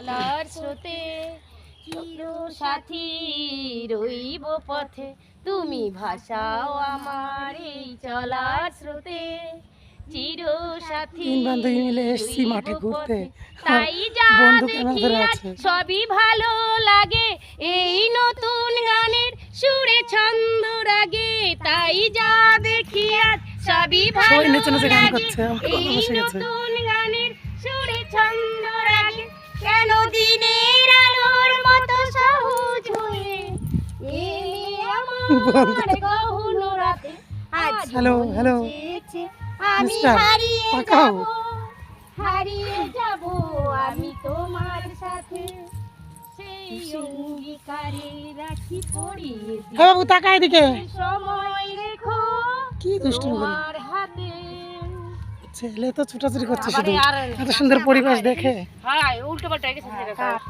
চলার স্রোতে চির সাথী রইব পথে। তুমি ভাষাও আমার এই চলার স্রোতে। চির সাথী তিন বান্ধবী মিলে এসছি মাঠে ঘুরতে। তাই যা। সবই ভালো লাগে। এই নতুন গানের সুরে ছন্দ রাগে। তাই যা দেখি আজ সবই ভালো লাগে। এই নতুন গানের হ্যালো, হ্যালো। আমি মিস্টার, তাকাও। হারিয়ে যাব আমি তোমার সাথে। হ্যাঁ বাবু এদিকে। কি দুষ্টুমি হাতে। ছেলে তো ছোটাছুটি করছে শুধু। আর- এত সুন্দর পরিবেশ দেখে। হ্যাঁ উল্টো পাল্টা